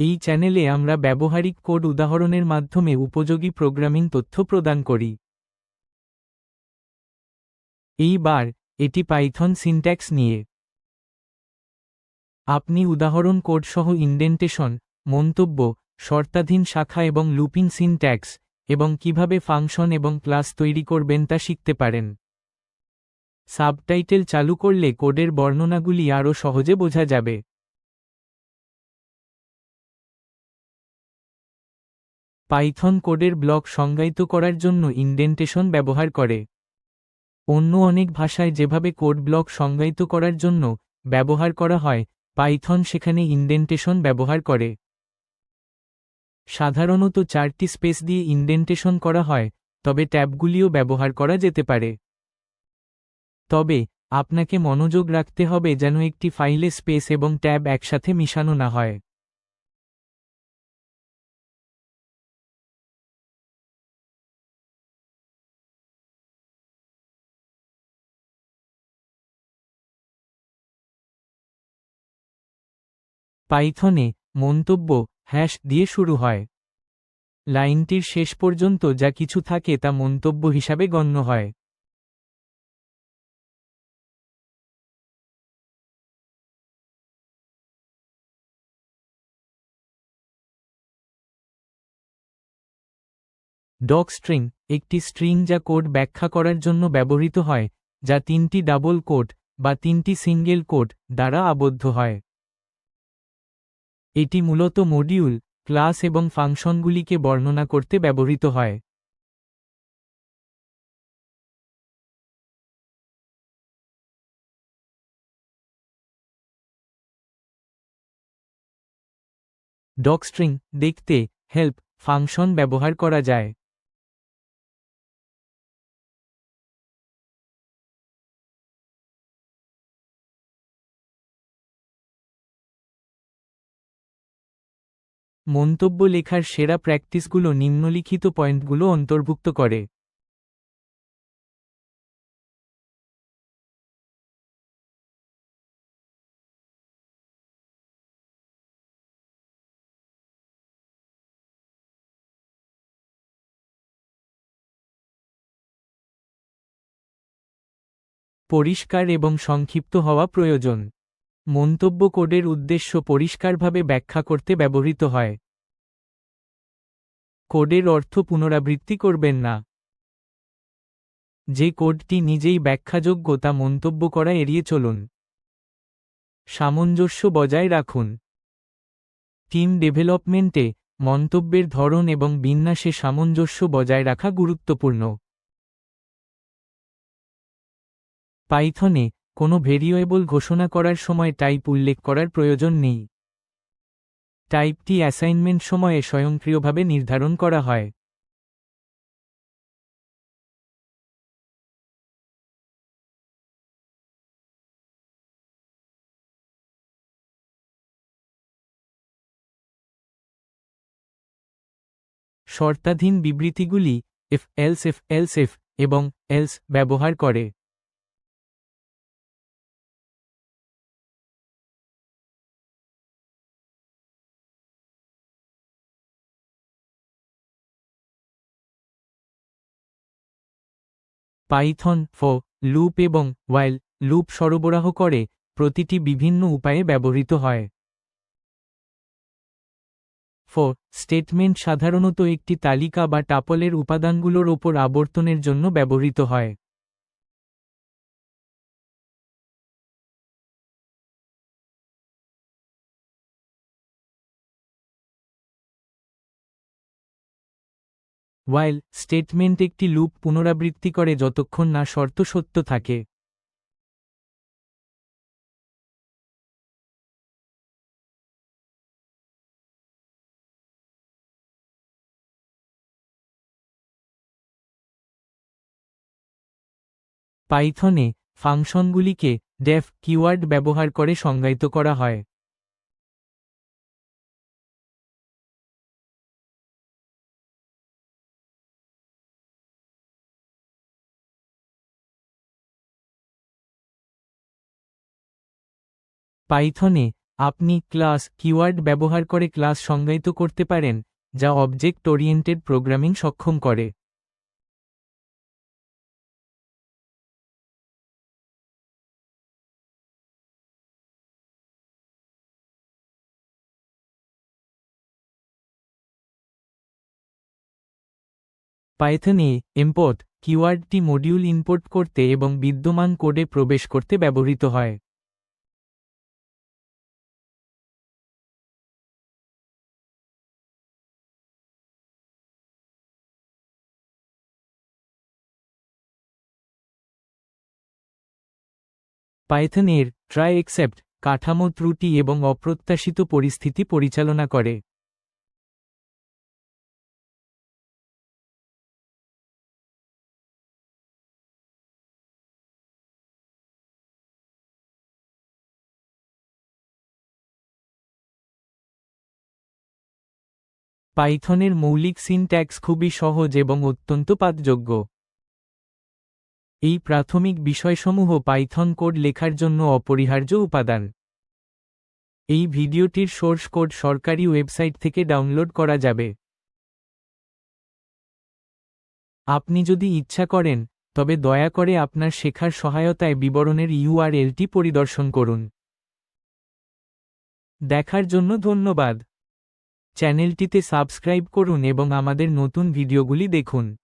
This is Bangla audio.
এই চ্যানেলে আমরা ব্যবহারিক কোড উদাহরণের মাধ্যমে উপযোগী প্রোগ্রামিং তথ্য প্রদান করি। এইবার, এটি পাইথন সিনট্যাক্স নিয়ে। আপনি উদাহরণ কোড সহ ইন্ডেন্টেশন, মন্তব্য, শর্তাধীন শাখা এবং লুপিং সিনট্যাক্স, এবং কীভাবে ফাংশন এবং ক্লাস তৈরি করবেন তা শিখতে পারেন। সাবটাইটেল চালু করলে কোডের বর্ণনাগুলি আরও সহজে বোঝা যাবে। পাইথন কোডের ব্লক সংজ্ঞায়িত করার জন্য ইন্ডেন্টেশন ব্যবহার করে। অন্য অনেক ভাষায় যেভাবে কোড ব্লক সংজ্ঞায়িত করার জন্য ব্যবহার করা হয়, পাইথন সেখানে ইন্ডেন্টেশন ব্যবহার করে। সাধারণত চারটি স্পেস দিয়ে ইন্ডেন্টেশন করা হয়, তবে ট্যাবগুলিও ব্যবহার করা যেতে পারে। তবে, আপনাকে মনোযোগ রাখতে হবে যেন একটি ফাইলে স্পেস এবং ট্যাব একসাথে মিশানো না হয়। পাইথনে মন্তব্য হ্যাশ দিয়ে শুরু হয়। লাইনটির শেষ পর্যন্ত যা কিছু থাকে তা মন্তব্য হিসাবে গণ্য হয়। ডক স্ট্রিং একটি স্ট্রিং যা কোড ব্যাখ্যা করার জন্য ব্যবহৃত হয়, যা তিনটি ডাবল কোট বা তিনটি সিঙ্গেল কোট দ্বারা আবদ্ধ হয়। এটি মূলত মডিউল, ক্লাস এবং ফাংশনগুলিকে বর্ণনা করতে ব্যবহৃত হয়। ডকস্ট্রিং দেখতে, হেল্প, ফাংশন ব্যবহার করা যায়। মন্তব্য লেখার সেরা প্র্যাকটিসগুলো নিম্নলিখিত পয়েন্টগুলো অন্তর্ভুক্ত করে। পরিষ্কার এবং সংক্ষিপ্ত হওয়া প্রয়োজন। মন্তব্য কোডের উদ্দেশ্য পরিষ্কারভাবে ব্যাখ্যা করতে ব্যবহৃত হয়। কোডের অর্থ পুনরাবৃত্তি করবেন না। যে কোডটি নিজেই ব্যাখ্যাযোগ্য তা মন্তব্য করা এড়িয়ে চলুন। সামঞ্জস্য বজায় রাখুন। টিম ডেভেলপমেন্টে মন্তব্যের ধরন এবং বিন্যাসে সামঞ্জস্য বজায় রাখা গুরুত্বপূর্ণ। পাইথনে কোনো ভেরিয়েবল ঘোষণা করার সময় টাইপ উল্লেখ করার প্রয়োজন নেই। টাইপটি অ্যাসাইনমেন্ট সময়ে স্বয়ংক্রিয়ভাবে নির্ধারণ করা হয়। শর্তাধীন বিবৃতিগুলি if else if else if এবং এলস ব্যবহার করে। পাইথন, ফ, লুপ এবং ওয়াইল লুপ সরবরাহ করে প্রতিটি বিভিন্ন উপায়ে ব্যবহৃত হয়। ফ, স্টেটমেন্ট সাধারণত একটি তালিকা বা টাপলের উপাদানগুলোর ওপর আবর্তনের জন্য ব্যবহৃত হয়। ওয়াইল স্টেটমেন্ট একটি লুপ পুনরাবৃত্তি করে যতক্ষণ না শর্ত সত্য থাকে। পাইথনে ফাংশনগুলিকে ডেফ কিওয়ার্ড ব্যবহার করে সংজ্ঞায়িত করা হয়। পাইথনে আপনি ক্লাস, কিওয়ার্ড ব্যবহার করে ক্লাস সংজ্ঞায়িত করতে পারেন, যা অবজেক্ট ওরিয়েন্টেড প্রোগ্রামিং সক্ষম করে। পাইথনে ইম্পোর্ট কিওয়ার্ডটি মডিউল ইম্পোর্ট করতে এবং বিদ্যমান কোডে প্রবেশ করতে ব্যবহৃত হয়। পাইথনের ট্রাই এক্সেপ্ট কাঠামো ত্রুটি এবং অপ্রত্যাশিত পরিস্থিতি পরিচালনা করে। পাইথনের মৌলিক সিনট্যাক্স খুবই সহজ এবং অত্যন্ত পাঠযোগ্য এই প্রাথমিক বিষয়সমূহ পাইথন কোড লেখার জন্য অপরিহার্য উপাদান। এই ভিডিওটির সোর্স কোড সরকারি ওয়েবসাইট থেকে ডাউনলোড করা যাবে। আপনি যদি ইচ্ছা করেন, তবে দয়া করে আপনার শেখার সহায়তায় বিবরণের ইউআরএলটি পরিদর্শন করুন। দেখার জন্য ধন্যবাদ। চ্যানেলটিতে সাবস্ক্রাইব করুন এবং আমাদের নতুন ভিডিওগুলি দেখুন।